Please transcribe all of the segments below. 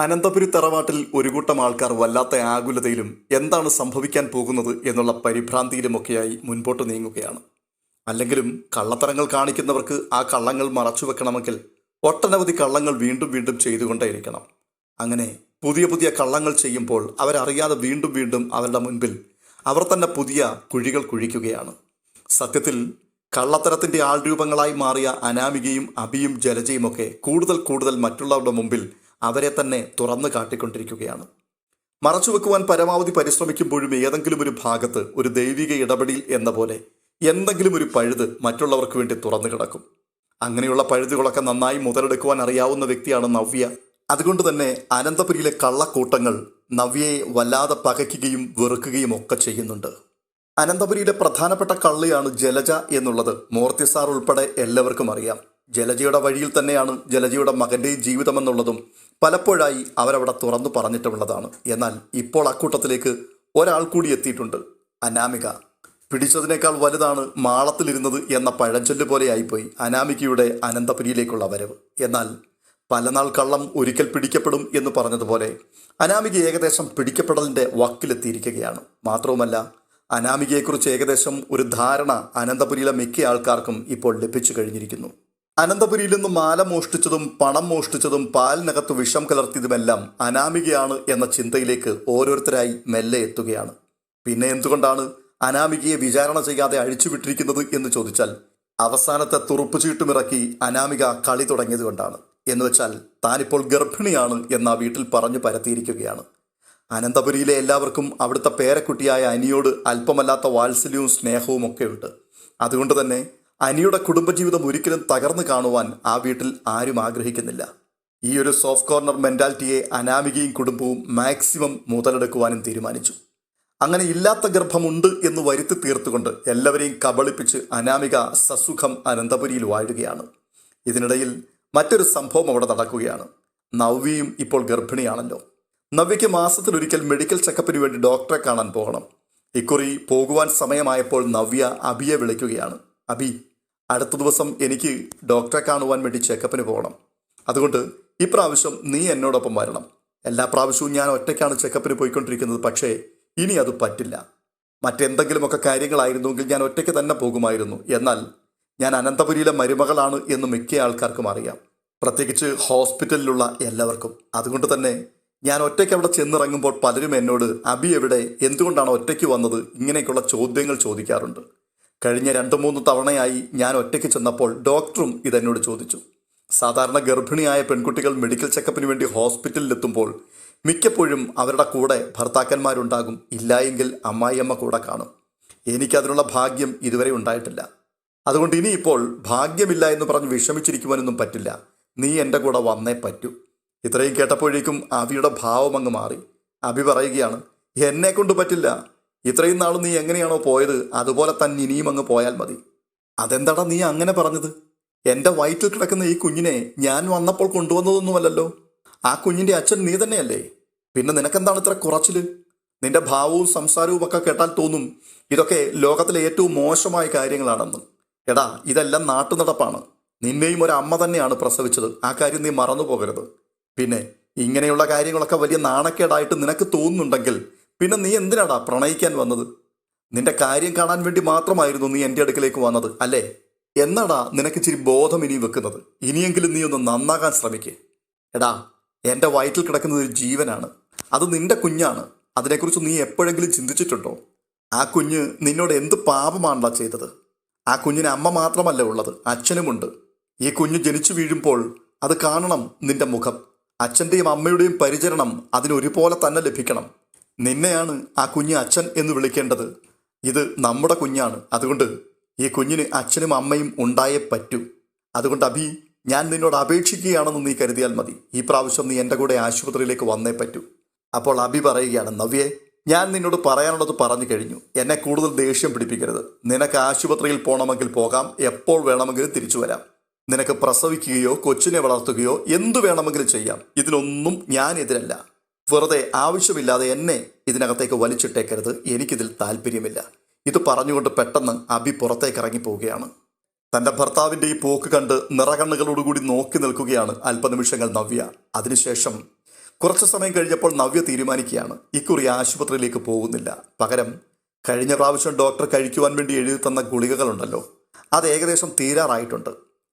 അനന്തപുരി തറവാട്ടിൽ ഒരു കൂട്ടം ആൾക്കാർ വല്ലാത്ത ആകുലതയിലും എന്താണ് സംഭവിക്കാൻ പോകുന്നത് എന്നുള്ള പരിഭ്രാന്തിയിലുമൊക്കെയായി മുൻപോട്ട് നീങ്ങുകയാണ്. അല്ലെങ്കിലും കള്ളത്തരങ്ങൾ കാണിക്കുന്നവർക്ക് ആ കള്ളങ്ങൾ മറച്ചു വെക്കണമെങ്കിൽ ഒട്ടനവധി കള്ളങ്ങൾ വീണ്ടും വീണ്ടും ചെയ്തുകൊണ്ടേയിരിക്കണം. അങ്ങനെ പുതിയ പുതിയ കള്ളങ്ങൾ ചെയ്യുമ്പോൾ അവരറിയാതെ വീണ്ടും വീണ്ടും അവരുടെ മുൻപിൽ അവർ തന്നെ പുതിയ കുഴികൾ കുഴിക്കുകയാണ്. സത്യത്തിൽ കള്ളത്തരത്തിന്റെ ആൾരൂപങ്ങളായി മാറിയ അനാമികയും അബിയും ജലജയുമൊക്കെ കൂടുതൽ കൂടുതൽ മറ്റുള്ളവരുടെ മുമ്പിൽ അവരെ തന്നെ തുറന്നു കാട്ടിക്കൊണ്ടിരിക്കുകയാണ്. മറച്ചുവെക്കുവാൻ പരമാവധി പരിശ്രമിക്കുമ്പോഴും ഏതെങ്കിലും ഒരു ഭാഗത്ത് ഒരു ദൈവിക ഇടപെടൽ എന്ന പോലെ എന്തെങ്കിലും ഒരു പഴുത് മറ്റുള്ളവർക്ക് വേണ്ടി തുറന്നു കിടക്കും. അങ്ങനെയുള്ള പഴുതുകളൊക്കെ നന്നായി മുതലെടുക്കുവാൻ അറിയാവുന്ന വ്യക്തിയാണ് നവ്യ. അതുകൊണ്ട് തന്നെ അനന്തപുരിയിലെ കള്ളക്കൂട്ടങ്ങൾ നവ്യയെ വല്ലാതെ പകയ്ക്കുകയും വെറുക്കുകയും ഒക്കെ ചെയ്യുന്നുണ്ട്. അനന്തപുരിയിലെ പ്രധാനപ്പെട്ട കള്ളിയാണ് ജലജ എന്നുള്ളത് മൂർത്തി സാർ ഉൾപ്പെടെ എല്ലാവർക്കും അറിയാം. ജലജയുടെ വഴിയിൽ തന്നെയാണ് ജലജയുടെ മകന്റെ ജീവിതമെന്നുള്ളതും പലപ്പോഴായി അവരവിടെ തുറന്നു പറഞ്ഞിട്ടുള്ളതാണ് എന്നാൽ ഇപ്പോൾ അക്കൂട്ടത്തിലേക്ക് ഒരാൾ കൂടി എത്തിയിട്ടുണ്ട്. അനാമിക. പിടിച്ചതിനേക്കാൾ വലുതാണ് മാളത്തിലിരുന്നത് എന്ന പഴഞ്ചൊല്ല് പോലെയായിപ്പോയി അനാമികയുടെ അനന്തപുരിയിലേക്കുള്ള വരവ്. എന്നാൽ പലനാൾ കള്ളം ഒരിക്കൽ പിടിക്കപ്പെടും എന്ന് പറഞ്ഞതുപോലെ അനാമിക ഏകദേശം പിടിക്കപ്പെടലിന്റെ വക്കിലെത്തിയിരിക്കുകയാണ്. മാത്രവുമല്ല അനാമികയെക്കുറിച്ച് ഏകദേശം ഒരു ധാരണ അനന്തപുരിയിലെ മിക്ക ആൾക്കാർക്കും ഇപ്പോൾ ലഭിച്ചു കഴിഞ്ഞിരിക്കുന്നു. അനന്തപുരിയിൽ നിന്ന് മാല മോഷ്ടിച്ചതും പണം മോഷ്ടിച്ചതും പാലിനകത്ത് വിഷം കലർത്തിയതുമെല്ലാം അനാമികയാണ് എന്ന ചിന്തയിലേക്ക് ഓരോരുത്തരായി മെല്ലെ എത്തുകയാണ്. പിന്നെ എന്തുകൊണ്ടാണ് അനാമികയെ വിചാരണ ചെയ്യാതെ അഴിച്ചുവിട്ടിരിക്കുന്നത് എന്ന് ചോദിച്ചാൽ അവസാനത്തെ തുറുപ്പ് ചീട്ടുമിറക്കി അനാമിക കളി തുടങ്ങിയത് കൊണ്ടാണ്. എന്ന് വെച്ചാൽ താനിപ്പോൾ ഗർഭിണിയാണ് എന്ന വീട്ടിൽ പറഞ്ഞു പരത്തിയിരിക്കുകയാണ്. അനന്തപുരിയിലെ എല്ലാവർക്കും അവിടുത്തെ പേരക്കുട്ടിയായ അനിയോട് അല്പമല്ലാത്ത വാത്സല്യവും സ്നേഹവും ഒക്കെയുണ്ട് അതുകൊണ്ട് തന്നെ അനിയുടെ കുടുംബജീവിതം ഒരിക്കലും തകർന്നു കാണുവാൻ ആ വീട്ടിൽ ആരും ആഗ്രഹിക്കുന്നില്ല. ഈ ഒരു സോഫ്റ്റ് കോർണർ മെന്റാലിറ്റിയെ അനാമികയും കുടുംബവും മാക്സിമം മുതലെടുക്കുവാനും തീരുമാനിച്ചു. അങ്ങനെ ഇല്ലാത്ത ഗർഭമുണ്ട് എന്ന് വരുത്തി തീർത്തുകൊണ്ട് എല്ലാവരെയും കബളിപ്പിച്ച് അനാമിക സസുഖം അനന്തപുരിയിൽ വാഴുകയാണ്. ഇതിനിടയിൽ മറ്റൊരു സംഭവം അവിടെ നടക്കുകയാണ്. നവ്യയും ഇപ്പോൾ ഗർഭിണിയാണല്ലോ. നവ്യയ്ക്ക് മാസത്തിലൊരിക്കൽ മെഡിക്കൽ ചെക്കപ്പിന് വേണ്ടി ഡോക്ടറെ കാണാൻ പോകണം. ഇക്കുറി പോകുവാൻ സമയമായപ്പോൾ നവ്യ അബിയെ വിളിക്കുകയാണ്. അബി അടുത്ത ദിവസം എനിക്ക് ഡോക്ടറെ കാണുവാൻ വേണ്ടി ചെക്കപ്പിന് പോകണം. അതുകൊണ്ട് ഇപ്രാവശ്യം നീ എന്നോടൊപ്പം വരണം. എല്ലാ പ്രാവശ്യവും ഞാൻ ഒറ്റയ്ക്കാണ് ചെക്കപ്പിന് പോയിക്കൊണ്ടിരിക്കുന്നത്. പക്ഷേ ഇനി അത് പറ്റില്ല. മറ്റെന്തെങ്കിലുമൊക്കെ കാര്യങ്ങളായിരുന്നുവെങ്കിൽ ഞാൻ ഒറ്റയ്ക്ക് തന്നെ പോകുമായിരുന്നു. എന്നാൽ ഞാൻ അനന്തപുരിയിലെ മരുമകളാണ് എന്ന് മിക്ക ആൾക്കാർക്കും അറിയാം. പ്രത്യേകിച്ച് ഹോസ്പിറ്റലിലുള്ള എല്ലാവർക്കും. അതുകൊണ്ട് തന്നെ ഞാൻ ഒറ്റയ്ക്ക് അവിടെ ചെന്നിറങ്ങുമ്പോൾ പലരും എന്നോട് അബി എവിടെ? എന്തുകൊണ്ടാണ് ഒറ്റയ്ക്ക് വന്നത്? ഇങ്ങനെയൊക്കെയുള്ള ചോദ്യങ്ങൾ ചോദിക്കാറുണ്ട്. കഴിഞ്ഞ രണ്ട് മൂന്ന് തവണയായി ഞാൻ ഒറ്റയ്ക്ക് ചെന്നപ്പോൾ ഡോക്ടറും ഇതെന്നോട് ചോദിച്ചു. സാധാരണ ഗർഭിണിയായ പെൺകുട്ടികൾ മെഡിക്കൽ ചെക്കപ്പിന് വേണ്ടി ഹോസ്പിറ്റലിലെത്തുമ്പോൾ മിക്കപ്പോഴും അവരുടെ കൂടെ ഭർത്താക്കന്മാരുണ്ടാകും. ഇല്ലായെങ്കിൽ അമ്മായിയമ്മ കൂടെ കാണും. എനിക്കതിനുള്ള ഭാഗ്യം ഇതുവരെ ഉണ്ടായിട്ടില്ല. അതുകൊണ്ട് ഇനിയിപ്പോൾ ഭാഗ്യമില്ല എന്ന് പറഞ്ഞ് വിഷമിച്ചിരിക്കുവാനൊന്നും പറ്റില്ല. നീ എന്റെ കൂടെ വന്നേ പറ്റൂ. ഇത്രയും കേട്ടപ്പോഴേക്കും അവിയുടെ ഭാവം അങ്ങ് മാറി. അഭി പറയുകയാണ് എന്നെ കൊണ്ട് പറ്റില്ല. ഇത്രയും നാൾ നീ എങ്ങനെയാണോ പോയത് അതുപോലെ തന്നെ ഇനിയും അങ്ങ് പോയാൽ മതി. അതെന്താടാ നീ അങ്ങനെ പറഞ്ഞത്? എന്റെ വയറ്റിൽ കിടക്കുന്ന ഈ കുഞ്ഞിനെ ഞാൻ വന്നപ്പോൾ കൊണ്ടുവന്നതൊന്നുമല്ലല്ലോ. ആ കുഞ്ഞിന്റെ അച്ഛൻ നീ തന്നെയല്ലേ? പിന്നെ നിനക്കെന്താണ് ഇത്ര കുറച്ചിൽ? നിന്റെ ഭാവവും സംസാരവും ഒക്കെ കേട്ടാൽ തോന്നും ഇതൊക്കെ ലോകത്തിലെ ഏറ്റവും മോശമായ കാര്യങ്ങളാണെന്ന്. എടാ ഇതെല്ലാം നാട്ടു നടപ്പാണ് നിന്നെയും ഒരു അമ്മ തന്നെയാണ് പ്രസവിച്ചത്. ആ കാര്യം നീ മറന്നു പോകരുത് പിന്നെ ഇങ്ങനെയുള്ള കാര്യങ്ങളൊക്കെ വലിയ നാണക്കേടായിട്ട് നിനക്ക് തോന്നുന്നുണ്ടെങ്കിൽ പിന്നെ നീ എന്തിനാടാ പ്രണയിക്കാൻ വന്നത്? നിന്റെ കാര്യം കാണാൻ വേണ്ടി മാത്രമായിരുന്നു നീ എന്റെ അടുക്കലേക്ക് വന്നത് അല്ലേ? എന്നാടാ നിനക്ക് ഇച്ചിരി ബോധം ഇനി വെക്കുന്നത്? ഇനിയെങ്കിലും നീ ഒന്ന് നന്നാകാൻ ശ്രമിക്കേ. എടാ എന്റെ വയറ്റിൽ കിടക്കുന്നത് ഒരു ജീവനാണ്. അത് നിന്റെ കുഞ്ഞാണ്. അതിനെക്കുറിച്ച് നീ എപ്പോഴെങ്കിലും ചിന്തിച്ചിട്ടുണ്ടോ? ആ കുഞ്ഞ് നിന്നോട് എന്ത് പാപമാണല്ലോ ചെയ്തത്? ആ കുഞ്ഞിന് അമ്മ മാത്രമല്ല ഉള്ളത് അച്ഛനുമുണ്ട്. ഈ കുഞ്ഞ് ജനിച്ചു വീഴുമ്പോൾ അത് കാണണം നിന്റെ മുഖം. അച്ഛന്റെയും അമ്മയുടെയും പരിചരണം അതിനൊരുപോലെ തന്നെ ലഭിക്കണം. നിന്നെയാണ് ആ കുഞ്ഞ് അച്ഛൻ എന്ന് വിളിക്കേണ്ടത്. ഇത് നമ്മുടെ കുഞ്ഞാണ്. അതുകൊണ്ട് ഈ കുഞ്ഞിന് അച്ഛനും അമ്മയും ഉണ്ടായേ പറ്റൂ. അതുകൊണ്ട് അഭി ഞാൻ നിന്നോട് അപേക്ഷിക്കുകയാണെന്ന് നീ കരുതിയാൽ മതി. ഈ പ്രാവശ്യം നീ എന്റെ കൂടെ ആശുപത്രിയിലേക്ക് വന്നേ പറ്റൂ. അപ്പോൾ അഭി പറയുകയാണ് നവ്യെ ഞാൻ നിന്നോട് പറയാനുള്ളത് പറഞ്ഞു കഴിഞ്ഞു. എന്നെ കൂടുതൽ ദേഷ്യം പിടിപ്പിക്കരുത്. നിനക്ക് ആശുപത്രിയിൽ പോകണമെങ്കിൽ പോകാം. എപ്പോൾ വേണമെങ്കിലും തിരിച്ചു വരാം. നിനക്ക് പ്രസവിക്കുകയോ കൊച്ചിനെ വളർത്തുകയോ എന്തു വേണമെങ്കിലും ചെയ്യാം. ഇതിനൊന്നും ഞാൻ എതിരല്ല. വെറുതെ ആവശ്യമില്ലാതെ എന്നെ ഇതിനകത്തേക്ക് വലിച്ചിട്ടേക്കരുത്. എനിക്കിതിൽ താല്പര്യമില്ല. ഇത് പറഞ്ഞുകൊണ്ട് പെട്ടെന്ന് അബി പുറത്തേക്ക് ഇറങ്ങി പോവുകയാണ് തന്റെ ഭർത്താവിന്റെ ഈ പോക്ക് കണ്ട് നിറകണ്ണുകളോടുകൂടി നോക്കി നിൽക്കുകയാണ് അല്പനിമിഷങ്ങൾ നവ്യ. അതിനുശേഷം കുറച്ച് സമയം കഴിഞ്ഞപ്പോൾ നവ്യ തീരുമാനിക്കുകയാണ്. ഇക്കുറി ആശുപത്രിയിലേക്ക് പോകുന്നില്ല. പകരം കഴിഞ്ഞ പ്രാവശ്യം ഡോക്ടർ കഴിക്കുവാൻ വേണ്ടി എഴുതി തന്ന ഗുളികകളുണ്ടല്ലോ. അത് ഏകദേശം തീരാറായിട്ടുണ്ട്.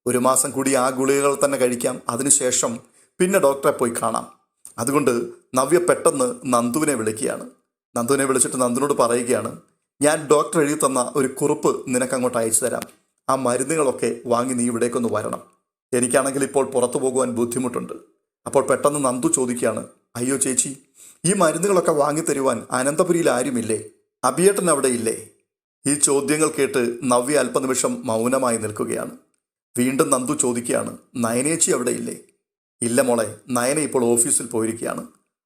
ഒരു മാസം കൂടി ആ ഗുളികകൾ തന്നെ കഴിക്കാം. അതിനുശേഷം പിന്നെ ഡോക്ടറെ പോയി കാണാം. അതുകൊണ്ട് നവ്യ പെട്ടെന്ന് നന്ദുവിനെ വിളിക്കുകയാണ്. നന്ദുവിനെ വിളിച്ചിട്ട് നന്ദുനോട് പറയുകയാണ് ഞാൻ ഡോക്ടർ എഴുതി തന്ന ഒരു കുറിപ്പ് നിനക്ക് അങ്ങോട്ട് അയച്ചു തരാം. ആ മരുന്നുകളൊക്കെ വാങ്ങി നീ ഇവിടേക്കൊന്ന് വരണം. എനിക്കാണെങ്കിൽ ഇപ്പോൾ പുറത്തു പോകുവാൻ ബുദ്ധിമുട്ടുണ്ട്. അപ്പോൾ പെട്ടെന്ന് നന്ദു ചോദിക്കുകയാണ് അയ്യോ ചേച്ചി ഈ മരുന്നുകളൊക്കെ വാങ്ങി വാങ്ങിത്തരുവാൻ അനന്തപുരിയിൽ ആരുമില്ലേ? അബിയേട്ടൻ അവിടെ ഇല്ലേ? ഈ ചോദ്യങ്ങൾ കേട്ട് നവ്യ അല്പനിമിഷം മൗനമായി നിൽക്കുകയാണ്. വീണ്ടും നന്ദു ചോദിക്കുകയാണ് നയനേച്ചി അവിടെ ഇല്ലേ? ഇല്ല മോളെ നയന ഇപ്പോൾ ഓഫീസിൽ പോയിരിക്കുകയാണ്.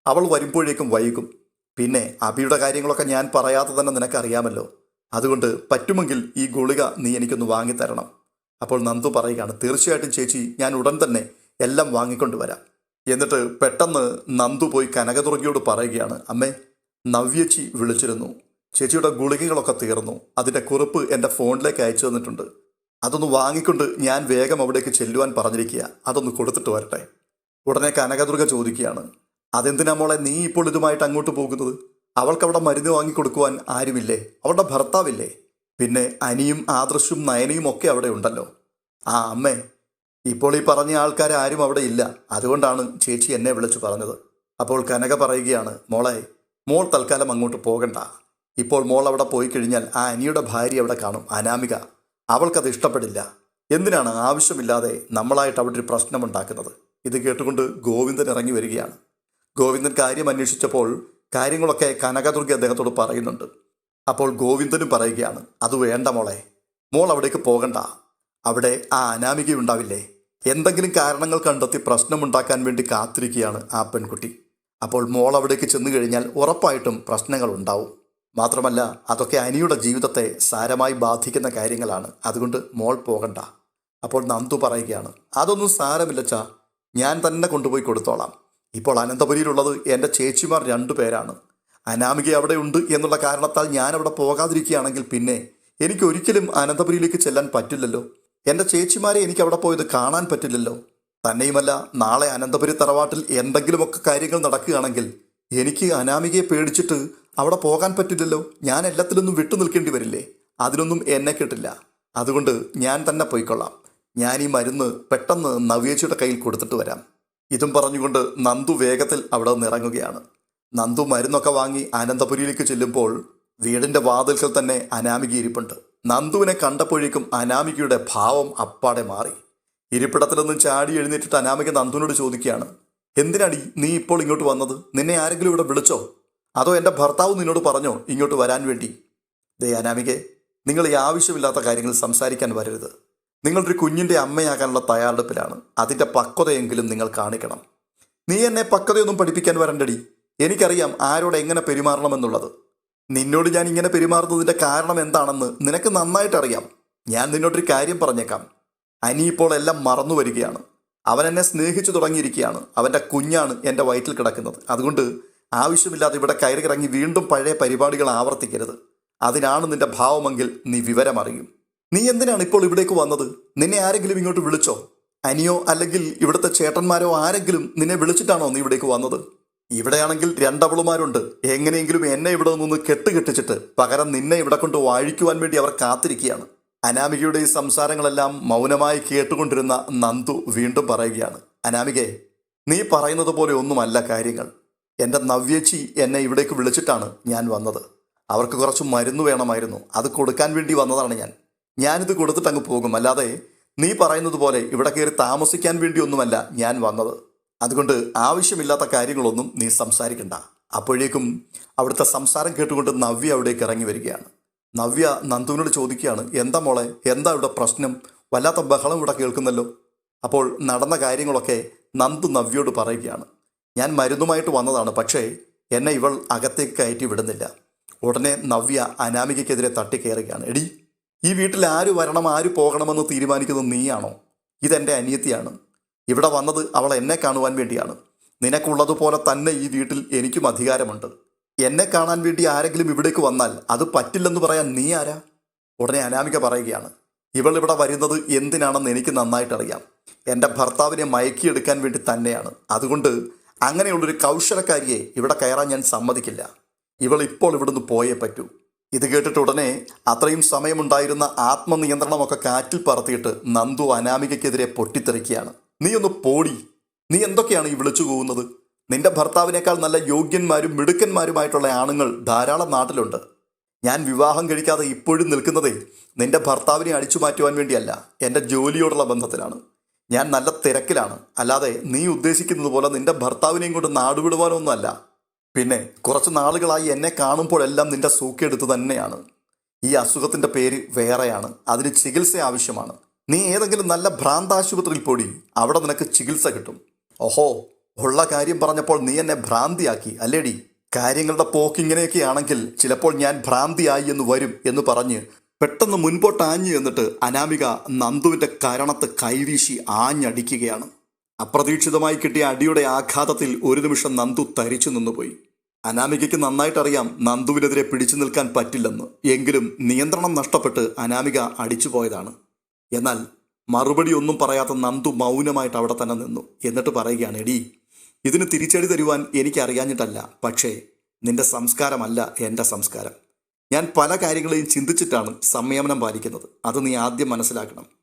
അവൾ വരുമ്പോഴേക്കും വൈകും. പിന്നെ അഭിയുടെ കാര്യങ്ങളൊക്കെ ഞാൻ പറയാതെ തന്നെ നിനക്കറിയാമല്ലോ. അതുകൊണ്ട് പറ്റുമെങ്കിൽ ഈ ഗുളിക നീ എനിക്കൊന്ന് വാങ്ങിത്തരണം. അപ്പോൾ നന്ദു പറയുകയാണ് തീർച്ചയായിട്ടും ചേച്ചി ഞാൻ ഉടൻ തന്നെ എല്ലാം വാങ്ങിക്കൊണ്ട് വരാം. എന്നിട്ട് പെട്ടെന്ന് നന്ദു പോയി കനകദുർഗയോട് പറയുകയാണ് അമ്മേ നവ്യച്ചി വിളിച്ചിരുന്നു. ചേച്ചിയുടെ ഗുളികകളൊക്കെ തീർന്നു. അതിന്റെ കുറിപ്പ് എന്റെ ഫോണിലേക്ക് അയച്ചു തന്നിട്ടുണ്ട്. അതൊന്ന് വാങ്ങിക്കൊണ്ട് ഞാൻ വേഗം അവിടേക്ക് ചെല്ലുവാൻ പറഞ്ഞിരിക്കുക അതൊന്ന് കൊടുത്തിട്ട് വരട്ടെ. ഉടനെ കനകദുർഗ ചോദിക്കുകയാണ് അതെന്തിനാ മോളെ നീ ഇപ്പോൾ ഇതുമായിട്ട് അങ്ങോട്ട് പോകുന്നത്? അവൾക്ക് അവിടെ മരുന്ന് വാങ്ങിക്കൊടുക്കുവാൻ ആരുമില്ലേ? അവളുടെ ഭർത്താവില്ലേ? പിന്നെ അനിയും ആദർശും നയനയും ഒക്കെ അവിടെ ഉണ്ടല്ലോ. ആ അമ്മേ ഇപ്പോൾ ഈ പറഞ്ഞ ആൾക്കാർ ആരും അവിടെ ഇല്ല. അതുകൊണ്ടാണ് ചേച്ചി എന്നെ വിളിച്ചു പറഞ്ഞത്. അപ്പോൾ കനക പറയുകയാണ് മോളെ മോൾ തൽക്കാലം അങ്ങോട്ട് പോകണ്ട. ഇപ്പോൾ മോൾ അവിടെ പോയി കഴിഞ്ഞാൽ ആ അനിയുടെ ഭാര്യ അവിടെ കാണും അനാമിക. അവൾക്കത് ഇഷ്ടപ്പെടില്ല. എന്തിനാണ് ആവശ്യമില്ലാതെ നമ്മളായിട്ട് അവിടെ ഒരു പ്രശ്നമുണ്ടാക്കുന്നത്? ഇത് കേട്ടുകൊണ്ട് ഗോവിന്ദൻ ഇറങ്ങി വരികയാണ്. ഗോവിന്ദൻ കാര്യം അന്വേഷിച്ചപ്പോൾ കാര്യങ്ങളൊക്കെ കനകദുർഗ അദ്ദേഹത്തോട് പറയുന്നുണ്ട്. അപ്പോൾ ഗോവിന്ദനും പറയുകയാണ് അത് വേണ്ട മോളെ മോൾ അവിടേക്ക് പോകണ്ട. അവിടെ ആ അനാമിക ഉണ്ടാവില്ലേ? എന്തെങ്കിലും കാരണങ്ങൾ കണ്ടെത്തി പ്രശ്നമുണ്ടാക്കാൻ വേണ്ടി കാത്തിരിക്കുകയാണ് ആ പെൺകുട്ടി. അപ്പോൾ മോൾ അവിടേക്ക് ചെന്നു കഴിഞ്ഞാൽ ഉറപ്പായിട്ടും പ്രശ്നങ്ങൾ ഉണ്ടാവും. മാത്രമല്ല അതൊക്കെ അനിയുടെ ജീവിതത്തെ സാരമായി ബാധിക്കുന്ന കാര്യങ്ങളാണ്. അതുകൊണ്ട് മോൾ പോകണ്ട. അപ്പോൾ നന്ദു പറയുകയാണ് അതൊന്നും സാരമില്ലച്ചാ ഞാൻ തന്നെ കൊണ്ടുപോയി കൊടുത്തോളാം. ഇപ്പോൾ അനന്തപുരിയിലുള്ളത് എന്റെ ചേച്ചിമാർ രണ്ടു പേരാണ്. അനാമിക അവിടെ ഉണ്ട് എന്നുള്ള കാരണത്താൽ ഞാൻ അവിടെ പോകാതിരിക്കുകയാണെങ്കിൽ പിന്നെ എനിക്ക് ഒരിക്കലും അനന്തപുരിയിലേക്ക് ചെല്ലാൻ പറ്റില്ലല്ലോ. എന്റെ ചേച്ചിമാരെ എനിക്ക് അവിടെ പോയത് കാണാൻ പറ്റില്ലല്ലോ. തന്നെയുമല്ല നാളെ അനന്തപുരി തറവാട്ടിൽ എന്തെങ്കിലുമൊക്കെ കാര്യങ്ങൾ നടക്കുകയാണെങ്കിൽ എനിക്ക് അനാമികയെ പേടിച്ചിട്ട് അവിടെ പോകാൻ പറ്റില്ലല്ലോ. ഞാൻ എല്ലാത്തിലൊന്നും വിട്ടു നിൽക്കേണ്ടി വരില്ലേ? അതിനൊന്നും എന്നെ കിട്ടില്ല. അതുകൊണ്ട് ഞാൻ തന്നെ പോയിക്കൊള്ളാം. ഞാൻ ഈ മരുന്ന് പെട്ടെന്ന് നവ്യേച്ചിയുടെ കയ്യിൽ കൊടുത്തിട്ട് വരാം. ഇതും പറഞ്ഞുകൊണ്ട് നന്ദു വേഗത്തിൽ അവിടെ നിന്ന് ഇറങ്ങുകയാണ് നന്ദു മരുന്നൊക്കെ വാങ്ങി അനന്തപുരിയിലേക്ക് ചെല്ലുമ്പോൾ വീടിന്റെ വാതിൽക്കൽ തന്നെ അനാമിക ഇരിപ്പുണ്ട്. നന്ദുവിനെ കണ്ടപ്പോഴേക്കും അനാമികയുടെ ഭാവം അപ്പാടെ മാറി. ഇരിപ്പിടത്തിൽ നിന്നും ചാടി എഴുന്നേറ്റിട്ട് അനാമിക നന്ദുവിനോട് ചോദിക്കുകയാണ് എന്തിനാടി നീ ഇപ്പോൾ ഇങ്ങോട്ട് വന്നത്? നിന്നെ ആരെങ്കിലും ഇവിടെ വിളിച്ചോ? അതോ എന്റെ ഭർത്താവ് നിന്നോട് പറഞ്ഞോ ഇങ്ങോട്ട് വരാൻ വേണ്ടി? ദേ അനാമികെ നിങ്ങൾ ഈ ആവശ്യമില്ലാത്ത കാര്യങ്ങൾ സംസാരിക്കാൻ വരരുത്. നിങ്ങളൊരു കുഞ്ഞിന്റെ അമ്മയാകാനുള്ള തയ്യാറെടുപ്പിലാണ്. അതിന്റെ പക്വതയെങ്കിലും നിങ്ങൾ കാണിക്കണം. നീ എന്നെ പക്വതയൊന്നും പഠിപ്പിക്കാൻ വരണ്ടടി. എനിക്കറിയാം ആരോട് എങ്ങനെ പെരുമാറണമെന്നുള്ളത്. നിന്നോട് ഞാൻ ഇങ്ങനെ പെരുമാറുന്നതിന്റെ കാരണം എന്താണെന്ന് നിനക്ക് നന്നായിട്ടറിയാം. ഞാൻ നിന്നോടൊരു കാര്യം പറഞ്ഞേക്കാം. അനി ഇപ്പോൾ എല്ലാം മറന്നു വരികയാണ്. അവൻ എന്നെ സ്നേഹിച്ചു തുടങ്ങിയിരിക്കുകയാണ്. അവന്റെ കുഞ്ഞാണ് എന്റെ വയറ്റിൽ കിടക്കുന്നത്. അതുകൊണ്ട് ആവശ്യമില്ലാതെ ഇവിടെ കയറി ഇറങ്ങി വീണ്ടും പഴയ പരിപാടികൾ ആവർത്തിക്കരുത്. അതിനാണ് നിന്റെ ഭാവമെങ്കിൽ നീ വിവരം അറിയും നീ എന്തിനാണ് ഇപ്പോൾ ഇവിടേക്ക് വന്നത്? നിന്നെ ആരെങ്കിലും ഇങ്ങോട്ട് വിളിച്ചോ? അനിയോ അല്ലെങ്കിൽ ഇവിടുത്തെ ചേട്ടന്മാരോ ആരെങ്കിലും നിന്നെ വിളിച്ചിട്ടാണോ നീ ഇവിടേക്ക് വന്നത്? ഇവിടെയാണെങ്കിൽ രണ്ടവളുമാരുണ്ട്. എങ്ങനെയെങ്കിലും എന്നെ ഇവിടെ നിന്ന് കെട്ടുകെട്ടിച്ചിട്ട് പകരം നിന്നെ ഇവിടെ കൊണ്ട് വാഴിക്കുവാൻ വേണ്ടി അവർ കാത്തിരിക്കുകയാണ്. അനാമികയുടെ ഈ സംസാരങ്ങളെല്ലാം മൗനമായി കേട്ടുകൊണ്ടിരുന്ന നന്ദു വീണ്ടും പറയുകയാണ്. അനാമികെ നീ പറയുന്നത് പോലെ ഒന്നുമല്ല കാര്യങ്ങൾ. എന്റെ നവ്യച്ചി എന്നെ ഇവിടേക്ക് വിളിച്ചിട്ടാണ് ഞാൻ വന്നത്. അവർക്ക് കുറച്ച് മരുന്ന് വേണമായിരുന്നു. അത് കൊടുക്കാൻ വേണ്ടി വന്നതാണ് ഞാൻ. ഞാനിത് കൊടുത്തിട്ട് അങ്ങ് പോകും. അല്ലാതെ നീ പറയുന്നത് പോലെ ഇവിടെ കയറി താമസിക്കാൻ വേണ്ടിയൊന്നുമല്ല ഞാൻ വന്നത്. അതുകൊണ്ട് ആവശ്യമില്ലാത്ത കാര്യങ്ങളൊന്നും നീ സംസാരിക്കണ്ട. അപ്പോഴേക്കും അവിടുത്തെ സംസാരം കേട്ടുകൊണ്ട് നവ്യ അവിടേക്ക് ഇറങ്ങി വരികയാണ്. നവ്യ നന്ദുവിനോട് ചോദിക്കുകയാണ് എന്താ മോളെ എന്താ ഇവിടെ പ്രശ്നം? വല്ലാത്ത ബഹളം ഇവിടെ കേൾക്കുന്നല്ലോ. അപ്പോൾ നടന്ന കാര്യങ്ങളൊക്കെ നന്ദു നവ്യോട് പറയുകയാണ്. ഞാൻ മരുന്നുമായിട്ട് വന്നതാണ് പക്ഷേ എന്നെ ഇവൾ അകത്തേക്ക് കയറ്റി വിടുന്നില്ല. ഉടനെ നവ്യ അനാമികയ്ക്കെതിരെ തട്ടിക്കയറുകയാണ്. എടി ഈ വീട്ടിൽ ആര് വരണം ആര് പോകണമെന്ന് തീരുമാനിക്കുന്നത് നീയാണോ? ഇതെന്റെ അനിയത്തിയാണ്. ഇവിടെ വന്നത് അവൾ എന്നെ കാണുവാൻ വേണ്ടിയാണ്. നിനക്കുള്ളതുപോലെ തന്നെ ഈ വീട്ടിൽ എനിക്കും അധികാരമുണ്ട്. എന്നെ കാണാൻ വേണ്ടി ആരെങ്കിലും ഇവിടേക്ക് വന്നാൽ അത് പറ്റില്ലെന്ന് പറയാൻ നീ ആരാ? ഉടനെ അനാമിക പറയുകയാണ്. ഇവൾ ഇവിടെ വരുന്നത് എന്തിനാണെന്ന് എനിക്ക് നന്നായിട്ട് അറിയാം. എന്റെ ഭർത്താവിനെ മയക്കിയെടുക്കാൻ വേണ്ടി തന്നെയാണ്. അതുകൊണ്ട് അങ്ങനെയുള്ളൊരു കൗശലക്കാരിയെ ഇവിടെ കയറാൻ ഞാൻ സമ്മതിക്കില്ല. ഇവൾ ഇപ്പോൾ ഇവിടുന്ന് പോയേ പറ്റൂ. ഇത് കേട്ടിട്ട് ഉടനെ അത്രയും സമയമുണ്ടായിരുന്ന ആത്മനിയന്ത്രണമൊക്കെ കാറ്റിൽ പറത്തിയിട്ട് നന്ദു അനാമികയ്ക്കെതിരെ പൊട്ടിത്തെറിക്കുകയാണ്. നീ ഒന്ന് പോടി. നീ എന്തൊക്കെയാണ് ഈ വിളിച്ചു പോകുന്നത് നിന്റെ ഭർത്താവിനേക്കാൾ നല്ല യോഗ്യന്മാരും മിടുക്കന്മാരുമായിട്ടുള്ള ആണുങ്ങൾ ധാരാളം നാട്ടിലുണ്ട്. ഞാൻ വിവാഹം കഴിക്കാതെ ഇപ്പോഴും നിൽക്കുന്നതേ നിന്റെ ഭർത്താവിനെ അടിച്ചു മാറ്റുവാൻ വേണ്ടിയല്ല എന്റെ ജോലിയോടുള്ള ബന്ധത്തിലാണ്. ഞാൻ നല്ല തിരക്കിലാണ്. അല്ലാതെ നീ ഉദ്ദേശിക്കുന്നത് പോലെ നിന്റെ ഭർത്താവിനെയും കൊണ്ട് നാടുവിടുവാനൊന്നുമല്ല. പിന്നെ കുറച്ച് നാളുകളായി എന്നെ കാണുമ്പോഴെല്ലാം നിന്റെ സൂക്കിയെടുത്ത് തന്നെയാണ്. ഈ അസുഖത്തിന്റെ പേര് വേറെയാണ്. അതിന് ചികിത്സ ആവശ്യമാണ്. നീ ഏതെങ്കിലും നല്ല ഭ്രാന്താശുപത്രിയിൽ പോടി. അവിടെ നിനക്ക് ചികിത്സ കിട്ടും. ഓഹോ ഉള്ള കാര്യം പറഞ്ഞപ്പോൾ നീ എന്നെ ഭ്രാന്തിയാക്കി അല്ലേടി? കാര്യങ്ങളുടെ പോക്കിങ്ങനെയൊക്കെ ആണെങ്കിൽ ചിലപ്പോൾ ഞാൻ ഭ്രാന്തിയായി എന്ന് വരും എന്ന് പറഞ്ഞ് പെട്ടെന്ന് മുൻപോട്ട് ആഞ്ഞു എന്നിട്ട് അനാമിക നന്ദുവിന്റെ കരണത്ത് കൈവീശി ആഞ്ഞടിക്കുകയാണ്. അപ്രതീക്ഷിതമായി കിട്ടിയ അടിയുടെ ആഘാതത്തിൽ ഒരു നിമിഷം നന്ദു തരിച്ചു നിന്നുപോയി. അനാമികയ്ക്ക് നന്നായിട്ടറിയാം നന്ദുവിനെതിരെ പിടിച്ചു നിൽക്കാൻ പറ്റില്ലെന്ന്. എങ്കിലും നിയന്ത്രണം നഷ്ടപ്പെട്ട് അനാമിക അടിച്ചു പോയതാണ്. എന്നാൽ മറുപടി ഒന്നും പറയാത്ത നന്ദു മൗനമായിട്ട് അവിടെ തന്നെ നിന്നു. എന്നിട്ട് പറയുകയാണ് എടി ഇതിന് തിരിച്ചടി തരുവാൻ എനിക്ക് അറിയാഞ്ഞിട്ടല്ല പക്ഷേ നിന്റെ സംസ്കാരമല്ല എന്റെ സംസ്കാരം. ഞാൻ പല കാര്യങ്ങളെയും ചിന്തിച്ചിട്ടാണ് സംയമനം പാലിക്കുന്നത്. അത് നീ ആദ്യം മനസ്സിലാക്കണം.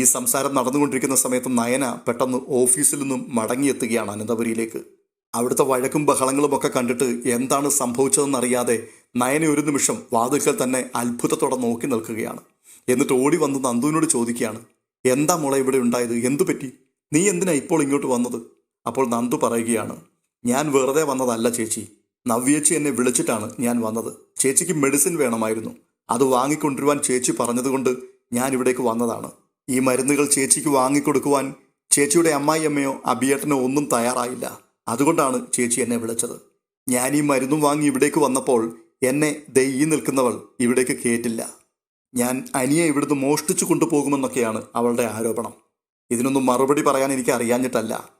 ഈ സംസാരം നടന്നുകൊണ്ടിരിക്കുന്ന സമയത്ത് നയന പെട്ടെന്ന് ഓഫീസിൽ നിന്നും മടങ്ങിയെത്തുകയാണ് അനന്തപുരിയിലേക്ക്. അവിടുത്തെ വഴക്കും ബഹളങ്ങളും ഒക്കെ കണ്ടിട്ട് എന്താണ് സംഭവിച്ചതെന്നറിയാതെ നയന ഒരു നിമിഷം വാതിൽക്കൽ തന്നെ അത്ഭുതത്തോടെ നോക്കി നിൽക്കുകയാണ്. എന്നിട്ട് ഓടി വന്ന് നന്ദുവിനോട് ചോദിക്കുകയാണ് എന്താ മോളെ ഇവിടെ ഉണ്ടായത്? എന്തു പറ്റി? നീ എന്തിനാ ഇപ്പോൾ ഇങ്ങോട്ട് വന്നത്? അപ്പോൾ നന്ദു പറയുകയാണ് ഞാൻ വെറുതെ വന്നതല്ല ചേച്ചി. നവ്യേച്ചി എന്നെ വിളിച്ചിട്ടാണ് ഞാൻ വന്നത്. ചേച്ചിക്ക് മെഡിസിൻ വേണമായിരുന്നു. അത് വാങ്ങിക്കൊണ്ടുവരുവാൻ ചേച്ചി പറഞ്ഞതുകൊണ്ട് ഞാൻ ഇവിടേക്ക് വന്നതാണ്. ഈ മരുന്നുകൾ ചേച്ചിക്ക് വാങ്ങിക്കൊടുക്കുവാൻ ചേച്ചിയുടെ അമ്മായിയമ്മയോ അബിയേട്ടനോ ഒന്നും തയ്യാറായില്ല. അതുകൊണ്ടാണ് ചേച്ചി എന്നെ വിളിച്ചത്. ഞാൻ ഈ മരുന്നും വാങ്ങി ഇവിടേക്ക് വന്നപ്പോൾ എന്നെ ദയ്യി നിൽക്കുന്നവൾ ഇവിടേക്ക് കേറ്റില്ല. ഞാൻ അനിയെ ഇവിടുന്ന് മോഷ്ടിച്ചു കൊണ്ടുപോകുമെന്നൊക്കെയാണ് അവളുടെ ആരോപണം. ഇതിനൊന്നും മറുപടി പറയാൻ എനിക്ക് അറിയാഞ്ഞിട്ടല്ല.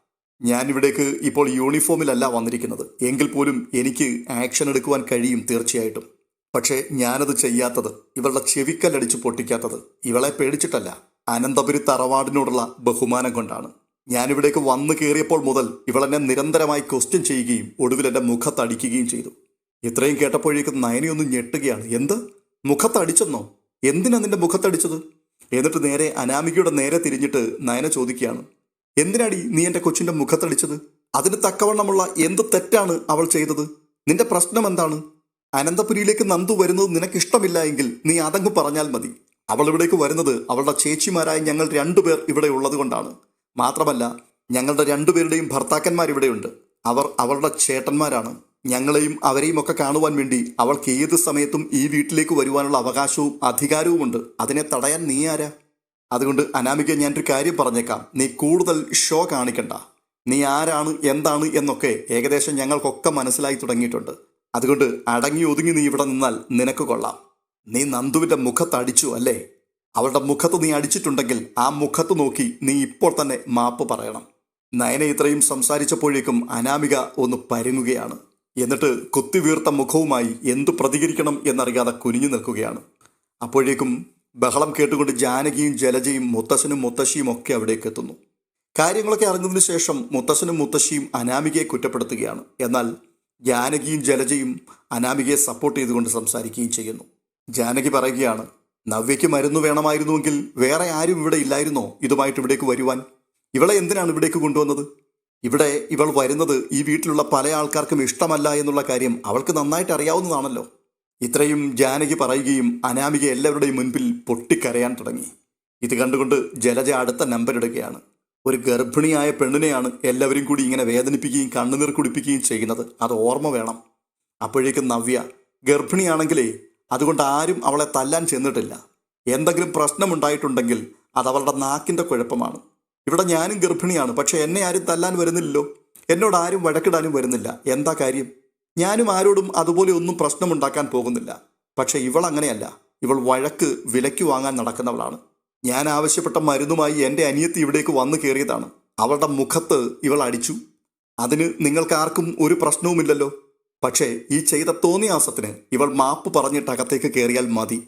ഞാൻ ഇവിടേക്ക് ഇപ്പോൾ യൂണിഫോമിലല്ല വന്നിരിക്കുന്നത്. എങ്കിൽ പോലും എനിക്ക് ആക്ഷൻ എടുക്കുവാൻ കഴിയും തീർച്ചയായിട്ടും. പക്ഷേ ഞാനത് ചെയ്യാത്തത് ഇവളുടെ ചെവിക്കല്ലടിച്ച് പൊട്ടിക്കാത്തത്. ഇവളെ പേടിച്ചിട്ടല്ല. അനന്തപുരി തറവാടിനോടുള്ള ബഹുമാനം കൊണ്ടാണ്. ഞാനിവിടേക്ക് വന്നു കയറിയപ്പോൾ മുതൽ ഇവളെന്നെ നിരന്തരമായി ക്വസ്റ്റ്യൻ ചെയ്യുകയും ഒടുവിൽ എന്റെ മുഖത്തടിക്കുകയും ചെയ്തു. ഇത്രയും കേട്ടപ്പോഴേക്കും നയനയൊന്ന് ഞെട്ടുകയാണ്. എന്ത്? മുഖത്തടിച്ചെന്നോ? എന്തിനാ നിന്റെ മുഖത്തടിച്ചത്? എന്നിട്ട് നേരെ അനാമികയുടെ നേരെ തിരിഞ്ഞിട്ട് നയന ചോദിക്കുകയാണ്. എന്തിനാടി നീ എന്റെ കൊച്ചിന്റെ മുഖത്തടിച്ചത്? അതിന് തക്കവണ്ണമുള്ള എന്ത് തെറ്റാണ് അവൾ ചെയ്തത്? നിന്റെ പ്രശ്നം എന്താണ്? അനന്തപുരിയിലേക്ക് നന്ദു വരുന്നത് നിനക്കിഷ്ടമില്ല എങ്കിൽ നീ അതങ്ങ് പറഞ്ഞാൽ മതി. അവൾ ഇവിടേക്ക് വരുന്നത് അവളുടെ ചേച്ചിമാരായ ഞങ്ങൾ രണ്ടുപേർ ഇവിടെ ഉള്ളതുകൊണ്ടാണ് മാത്രമല്ല ഞങ്ങളുടെ രണ്ടുപേരുടെയും ഭർത്താക്കന്മാർ ഇവിടെയുണ്ട് അവർ അവളുടെ ചേട്ടന്മാരാണ്. ഞങ്ങളെയും അവരെയും ഒക്കെ കാണുവാൻ വേണ്ടി അവൾക്ക് ഏത് സമയത്തും ഈ വീട്ടിലേക്ക് വരുവാനുള്ള അവകാശവും അധികാരവുമുണ്ട് അതിനെ തടയാൻ നീ ആരാ? അതുകൊണ്ട് അനാമിക ഞാനൊരു കാര്യം പറഞ്ഞേക്കാം. നീ കൂടുതൽ ഷോ കാണിക്കണ്ട. നീ ആരാണ് എന്താണ് എന്നൊക്കെ ഏകദേശം ഞങ്ങൾക്കൊക്കെ മനസ്സിലായി തുടങ്ങിയിട്ടുണ്ട്. അതുകൊണ്ട് അടങ്ങി ഒതുങ്ങി നീ ഇവിടെ നിന്നാൽ നിനക്ക് കൊള്ളാം. നീ നന്ദുവിന്റെ മുഖത്തടിച്ചു അല്ലേ? അവളുടെ മുഖത്ത് നീ അടിച്ചിട്ടുണ്ടെങ്കിൽ ആ മുഖത്ത് നോക്കി നീ ഇപ്പോൾ തന്നെ മാപ്പ് പറയണം. നയന ഇത്രയും സംസാരിച്ചപ്പോഴേക്കും അനാമിക ഒന്ന് പരുങ്ങുകയാണ്. എന്നിട്ട് കുത്തിവീർത്ത മുഖവുമായി എന്തു പ്രതികരിക്കണം എന്നറിയാതെ കുനിഞ്ഞു നിൽക്കുകയാണ്. അപ്പോഴേക്കും ബഹളം കേട്ടുകൊണ്ട് ജാനകിയും ജലജയും മുത്തശ്ശനും മുത്തശ്ശിയും ഒക്കെ അവിടേക്ക് എത്തുന്നു. കാര്യങ്ങളൊക്കെ അറിഞ്ഞതിനു ശേഷം മുത്തശ്ശനും മുത്തശ്ശിയും അനാമികയെ കുറ്റപ്പെടുത്തുകയാണ്. എന്നാൽ ജാനകിയും ജലജയും അനാമികയെ സപ്പോർട്ട് ചെയ്തുകൊണ്ട് സംസാരിക്കുകയും ചെയ്യുന്നു. ജാനകി പറയുകയാണ് നവ്യയ്ക്ക് മരുന്ന് വേണമായിരുന്നുവെങ്കിൽ വേറെ ആരും ഇവിടെ ഇല്ലായിരുന്നോ? ഇതുമായിട്ട് ഇവിടേക്ക് വരുവാൻ. ഇവളെ എന്തിനാണ് ഇവിടേക്ക് കൊണ്ടുവന്നത്? ഇവിടെ ഇവൾ വരുന്നത് ഈ വീട്ടിലുള്ള പല ആൾക്കാർക്കും ഇഷ്ടമല്ല എന്നുള്ള കാര്യം അവൾക്ക് നന്നായിട്ട് അറിയാവുന്നതാണല്ലോ. ഇത്രയും ജാനകി പറയുകയും അനാമിക എല്ലാവരുടെയും മുൻപിൽ പൊട്ടിക്കരയാൻ തുടങ്ങി. ഇത് കണ്ടുകൊണ്ട് ജലജ അടുത്ത നമ്പർ ഇടുകയാണ്. ഒരു ഗർഭിണിയായ പെണ്ണിനെയാണ് എല്ലാവരും കൂടി ഇങ്ങനെ വേദനിപ്പിക്കുകയും കണ്ണുനീർ കുടിപ്പിക്കുകയും ചെയ്യുന്നത്. അത് ഓർമ്മ വേണം. അപ്പോഴേക്കും നവ്യ ഗർഭിണിയാണെങ്കിലേ അതുകൊണ്ട് ആരും അവളെ തല്ലാൻ ചെന്നിട്ടില്ല. എന്തെങ്കിലും പ്രശ്നമുണ്ടായിട്ടുണ്ടെങ്കിൽ അത് അവളുടെ നാക്കിന്റെ കുഴപ്പമാണ്. ഇവിടെ ഞാനും ഗർഭിണിയാണ് പക്ഷേ എന്നെ ആരും തല്ലാൻ വരുന്നില്ലല്ലോ. എന്നോട് ആരും വഴക്കിടാനും വരുന്നില്ല. എന്താ കാര്യം? ഞാനും ആരോടും അതുപോലെ ഒന്നും പ്രശ്നമുണ്ടാക്കാൻ പോകുന്നില്ല. പക്ഷേ ഇവൾ അങ്ങനെയല്ല. ഇവൾ വഴക്ക് വിലയ്ക്ക് വാങ്ങാൻ നടക്കുന്നവളാണ്. ഞാൻ ആവശ്യപ്പെട്ട മരുന്നുമായി എന്റെ അനിയത്തി ഇവിടേക്ക് വന്നു കയറിയതാണ്. അവളുടെ മുഖത്ത് ഇവൾ അടിച്ചു. അതിന് നിങ്ങൾക്കാർക്കും ഒരു പ്രശ്നവുമില്ലല്ലോ. പക്ഷേ ഈ ചെയ്ത തോന്നിയാസത്തിന് ഇവൾ മാപ്പ് പറഞ്ഞിട്ട് അകത്തേക്ക് കയറിയാൽ മതി.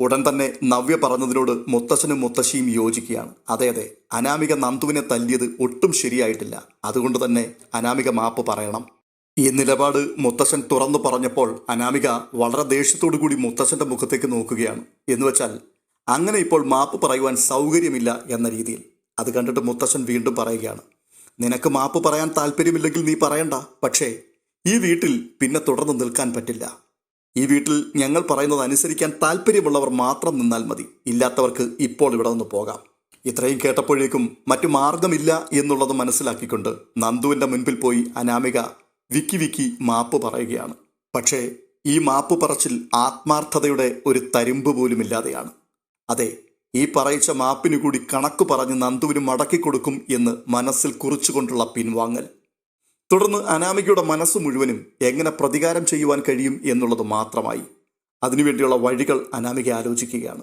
ഉടൻ തന്നെ നവ്യ പറഞ്ഞതിനോട് മുത്തശ്ശനും മുത്തശ്ശിയും യോജിക്കുകയാണ്. അതെ അതെ അനാമിക നന്ദുവിനെ തല്ലിയത് ഒട്ടും ശരിയായിട്ടില്ല. അതുകൊണ്ട് തന്നെ അനാമിക മാപ്പ് പറയണം. ഈ നിലപാട് മുത്തശ്ശൻ തുറന്നു പറഞ്ഞപ്പോൾ അനാമിക വളരെ ദേഷ്യത്തോടു കൂടി മുത്തശ്ശന്റെ മുഖത്തേക്ക് നോക്കുകയാണ്. എന്ന് വെച്ചാൽ അങ്ങനെ ഇപ്പോൾ മാപ്പ് പറയുവാൻ സൗകര്യമില്ല എന്ന രീതിയിൽ. അത് കണ്ടിട്ട് മുത്തശ്ശൻ വീണ്ടും പറയുകയാണ്. നിനക്ക് മാപ്പ് പറയാൻ താല്പര്യമില്ലെങ്കിൽ നീ പറയണ്ട. പക്ഷേ ഈ വീട്ടിൽ പിന്നെ തുടർന്ന് നിൽക്കാൻ പറ്റില്ല. ഈ വീട്ടിൽ ഞങ്ങൾ പറയുന്നത് അനുസരിക്കാൻ താല്പര്യമുള്ളവർ മാത്രം നിന്നാൽ മതി. ഇല്ലാത്തവർക്ക് ഇപ്പോൾ ഇവിടെ നിന്ന് പോകാം. ഇത്രയും കേട്ടപ്പോഴേക്കും മറ്റു മാർഗമില്ല എന്നുള്ളത് മനസ്സിലാക്കിക്കൊണ്ട് നന്ദുവിന്റെ മുൻപിൽ പോയി അനാമിക വിക്കി വിക്കി മാപ്പ് പറയുകയാണ്. പക്ഷേ ഈ മാപ്പ് പറച്ചിൽ ആത്മാർത്ഥതയുടെ ഒരു തരിമ്പ് പോലുമില്ലാതെയാണ് അതെ ഈ പറയിച്ച മാപ്പിനു കൂടി കണക്ക് പറഞ്ഞ് നന്ദുവിന് മടക്കി കൊടുക്കും എന്ന് മനസ്സിൽ കുറിച്ചുകൊണ്ടുള്ള പിൻവാങ്ങൽ. തുടർന്ന് അനാമികയുടെ മനസ്സ് മുഴുവനും എങ്ങനെ പ്രതികാരം ചെയ്യുവാൻ കഴിയും എന്നുള്ളത് മാത്രമായി. അതിനുവേണ്ടിയുള്ള വഴികൾ അനാമിക ആലോചിക്കുകയാണ്.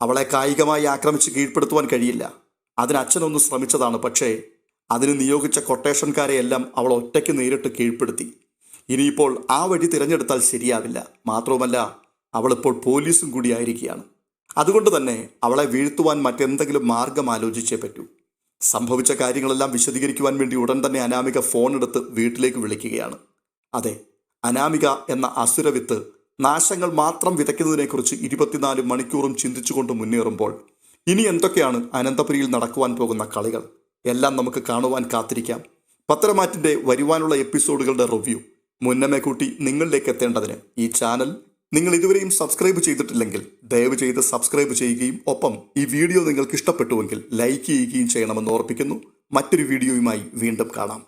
അവളെ കായികമായി ആക്രമിച്ച് കീഴ്പ്പെടുത്തുവാൻ കഴിയില്ല. അതിന് അച്ഛനൊന്ന് ശ്രമിച്ചതാണ് പക്ഷേ അതിന് നിയോഗിച്ച കൊട്ടേഷൻകാരെയെല്ലാം അവൾ ഒറ്റയ്ക്ക് നേരിട്ട് കീഴ്പ്പെടുത്തി. ഇനിയിപ്പോൾ ആ വഴി തിരഞ്ഞെടുത്താൽ ശരിയാവില്ല. മാത്രവുമല്ല അവളിപ്പോൾ പോലീസും കൂടിയായിരിക്കുകയാണ് അതുകൊണ്ട് തന്നെ അവളെ വീഴ്ത്തുവാൻ മറ്റെന്തെങ്കിലും മാർഗം ആലോചിച്ചേ പറ്റൂ. സംഭവിച്ച കാര്യങ്ങളെല്ലാം വിശദീകരിക്കുവാൻ വേണ്ടി ഉടൻ തന്നെ അനാമിക ഫോൺ എടുത്ത് വീട്ടിലേക്ക് വിളിക്കുകയാണ്. അതെ അനാമിക എന്ന അസുരവിത്ത് നാശങ്ങൾ മാത്രം വിതയ്ക്കുന്നതിനെക്കുറിച്ച് ഇരുപത്തിനാല് മണിക്കൂറും ചിന്തിച്ചുകൊണ്ട് മുന്നേറുമ്പോൾ ഇനി എന്തൊക്കെയാണ് അനന്തപുരിയിൽ നടക്കുവാൻ പോകുന്ന കളികൾ? എല്ലാം നമുക്ക് കാണുവാൻ കാത്തിരിക്കാം. പത്രമാറ്റിന്റെ വരുവാനുള്ള എപ്പിസോഡുകളുടെ റിവ്യൂ. മുന്നമേ കൂട്ടി നിങ്ങളിലേക്ക് എത്തേണ്ടതിന് ഈ ചാനൽ നിങ്ങൾ ഇതുവരെയും സബ്സ്ക്രൈബ് ചെയ്തിട്ടില്ലെങ്കിൽ ദയവ് ചെയ്ത് സബ്സ്ക്രൈബ് ചെയ്യുകയും ഒപ്പം ഈ വീഡിയോ നിങ്ങൾക്ക് ഇഷ്ടപ്പെട്ടുവെങ്കിൽ ലൈക്ക് ചെയ്യുകയും ചെയ്യണമെന്ന് ഓർപ്പിക്കുന്നു. മറ്റൊരു വീഡിയോയുമായി വീണ്ടും കാണാം.